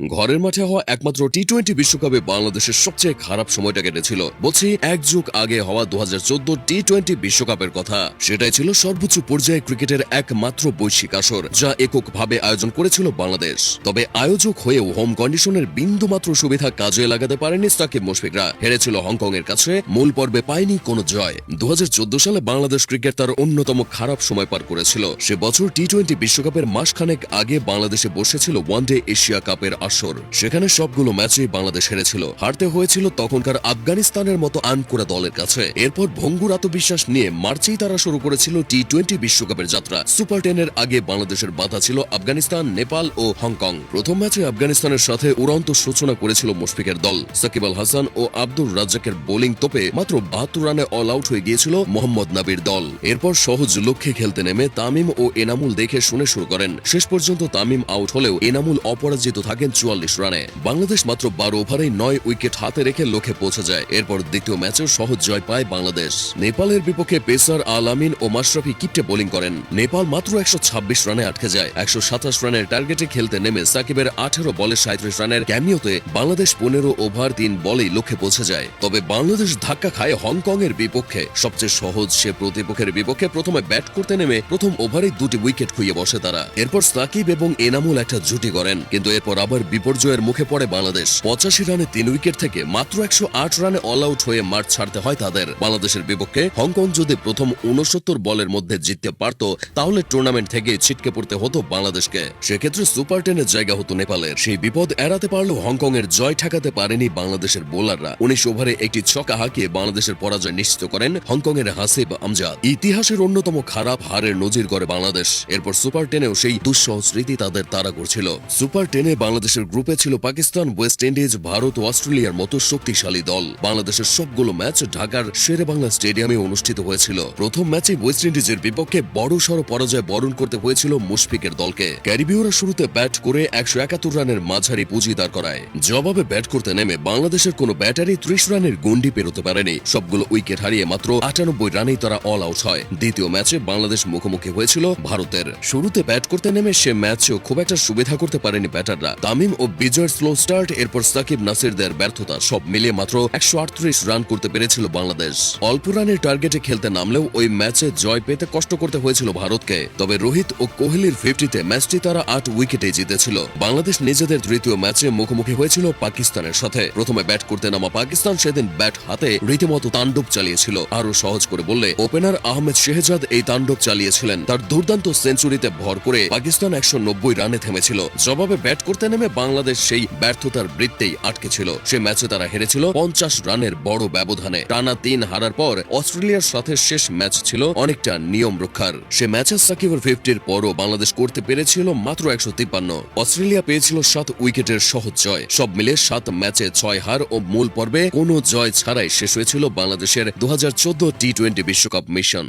ঘরের মাঠে হওয়া একমাত্র টি টোয়েন্টি বিশ্বকাপে বাংলাদেশের সবচেয়ে খারাপ সময়টা কেটেছিল। বলছি, এক যুগ আগে হওয়া দু হাজার চোদ্দ টি টোয়েন্টি বিশ্বকাপের কথা। সেটাই ছিল সর্বোচ্চ পর্যায়ে ক্রিকেটের একমাত্র বৈশ্বিক আসর, যা এককভাবে আয়োজন করেছিল বাংলাদেশ। তবে আয়োজক হয়েও হোম কন্ডিশনের বিন্দুমাত্র সুবিধা কাজে লাগাতে পারেনি সাকিব মুশফিকরা। হেরেছিল হংকং এর কাছে, মূল পর্বে পায়নি কোনো জয়। দু হাজার চোদ্দ সালে বাংলাদেশ ক্রিকেট তার অন্যতম খারাপ সময় পার করেছিল। সে বছর টি টোয়েন্টি বিশ্বকাপের মাসখানেক আগে বাংলাদেশে বসেছিল ওয়ানডে এশিয়া কাপের আসর। সেখানে সবগুলো ম্যাচেই বাংলাদেশ হেরেছিল। হারতে হয়েছিল তখনকার আফগানিস্তানের মতো আন করা দলের কাছে। এরপর ভঙ্গুর আত্মবিশ্বাস নিয়ে মার্চেই তারা শুরু করেছিল টি টোয়েন্টি বিশ্বকাপের যাত্রা। সুপার টেনের আগে বাংলাদেশের বাধা ছিল আফগানিস্তান, নেপাল ও হংকং। প্রথম ম্যাচে আফগানিস্তানের সাথে উড়ন্ত সূচনা করেছিল মুশফিকের দল। সাকিব আল হাসান ও আব্দুর রাজ্জাকের বোলিং তোপে মাত্র বাহাত্তর রানে অল আউট হয়ে গিয়েছিল মোহাম্মদ নাবির দল। এরপর সহজ লক্ষ্যে খেলতে নেমে তামিম ও এনামুল দেখে শুনে শুরু করেন। শেষ পর্যন্ত তামিম আউট হলেও এনামুল অপরাজিত থাকেন চুয়াল্লিশ রানে। বাংলাদেশ মাত্র বারো ওভারে নয় উইকেট হাতে রেখে লক্ষ্যে পৌঁছে যায়। এরপর দ্বিতীয় ম্যাচেও সহজ জয় পায় বাংলাদেশ। নেপালের বিপক্ষে পেসার আল আমিন ও মাশরাফি কিপটে বোলিং করেন। নেপাল মাত্র একশো ছাব্বিশ রানে আটকে যায়। একশো সাতাশ রানের টার্গেটে খেলতে নেমে সাকিবের আঠেরো বলে সাঁত্রিশ রানের ক্যামিওতে বাংলাদেশ পনেরো ওভার তিন বলেই লক্ষ্যে পৌঁছে যায়। তবে বাংলাদেশ ধাক্কা খায় হংকং এর বিপক্ষে। সবচেয়ে সহজ সে প্রতিপক্ষের বিপক্ষে প্রথমে ব্যাট করতে নেমে প্রথম ওভারে দুটি উইকেট খুইয়ে বসে তারা। এরপর সাকিব এবং এনামুল একটা জুটি করেন কিন্তু এরপর আবার বিপর্যয়ের মুখে পড়ে বাংলাদেশ। পঁচাশি রানে তিন উইকেট থেকে মাত্র একশো আট রানে অল আউট হয়ে মাঠ ছাড়তে হয় তাদের। বাংলাদেশের বিপক্ষে হংকং যদি প্রথম উনসত্তর বলের মধ্যে জিততে পারত, তাহলে টুর্নামেন্ট থেকে ছিটকে পড়তে হতো বাংলাদেশকে। সেক্ষেত্রে সুপার টেনের জায়গা হতো নেপালের। সেই বিপদ এড়াতে পারলেও হংকং এর জয় ঠেকাতে পারেনি বাংলাদেশের বোলাররা। উনিশ ওভারে একটি ছক্কা হাঁকিয়ে বাংলাদেশের পরাজয় নিশ্চিত করেন হংকং এর হাসিব আমজাদ। ইতিহাসের অন্যতম খারাপ হারের নজির করে বাংলাদেশ। এরপর সুপার টেনেও সেই দুঃসহ স্মৃতি তাদের তাড়া করছিল। সুপার টেনে বাংলাদেশের গ্রুপে ছিল পাকিস্তান, ওয়েস্ট ইন্ডিজ, ভারত ও অস্ট্রেলিয়ার মতো শক্তিশালী দল। বাংলাদেশের সবগুলো ম্যাচ ঢাকার শেরে বাংলা স্টেডিয়ামে অনুষ্ঠিত হয়েছিল। প্রথম ম্যাচে ওয়েস্ট ইন্ডিজের বিপক্ষে বড় সড় পরাজয় বরণ করতে হয়েছিল মুশফিকের দলকে। ক্যারিবীয়রা শুরুতে ব্যাট করে একশো একাত্তর রানের মাঝারি পুঁজি দাঁড় করায়। জবাবে ব্যাট করতে নেমে বাংলাদেশের কোনো ব্যাটারি ত্রিশ রানের গন্ডি পেরোতে পারেনি। সবগুলো উইকেট হারিয়ে মাত্র আটানব্বই রানেই তারা অল আউট হয়। দ্বিতীয় ম্যাচে বাংলাদেশ মুখোমুখি হয়েছিল ভারতের। শুরুতে ব্যাট করতে নেমে সে ম্যাচেও খুব একটা সুবিধা করতে পারেনি ব্যাটাররা। তামিম ও বিজয়ের স্লো স্টার্ট এরপর সাকিব, নাসিরদের ব্যর্থতা, সব মিলিয়ে মাত্র একশো রান করতে পেরেছিল বাংলাদেশ। অল্প রানের টার্গেটে খেলতে নামলেও ওই ম্যাচে জয় পেতে কষ্ট করতে হয়েছিল ভারতকে। তবে রোহিত ও কোহলির ফিফটিতে ম্যাচটি তারা আট উইকেটে জিতেছিল। বাংলাদেশ নিজেদের তৃতীয় ম্যাচে মুখোমুখি হয়েছিল পাকিস্তানের সাথে। প্রথমে ব্যাট করতে নামা পাকিস্তান সেদিন ব্যাট হাতে রীতিমতো তাণ্ডব চালিয়েছিল। আরও সহজ করে বললে ওপেনার আহমেদ শেহজাদ এই তাণ্ডব চালিয়েছিলেন। তার দুর্দান্ত সেঞ্চুরিতে ভর করে পাকিস্তান একশো নব্বই রানে থেমেছিল। জবাবে ব্যাট করতে নেমে বাংলাদেশ সেই ব্যর্থতার বৃত্তেই আটকে ছিল। সে ম্যাচে তারা হেরেছিল পঞ্চাশ রানের বড় ব্যবধানে। টানা তিন হারার পর অস্ট্রেলিয়ার সাথে শেষ ম্যাচ ছিল অনেকটা নিয়ম রক্ষার। সে ম্যাচে সাকিবের ফিফটির পরও বাংলাদেশ করতে পেরেছিল মাত্র একশো তিপ্পান্ন। অস্ট্রেলিয়া পেয়েছিল সাত উইকেটের সহজ জয়। সব মিলে সাত ম্যাচে ছয় হার ও মূল পর্বে কোনো জয় ছাড়াই শেষ হয়েছিল বাংলাদেশের দু হাজার চোদ্দ টি টোয়েন্টি বিশ্বকাপ মিশন।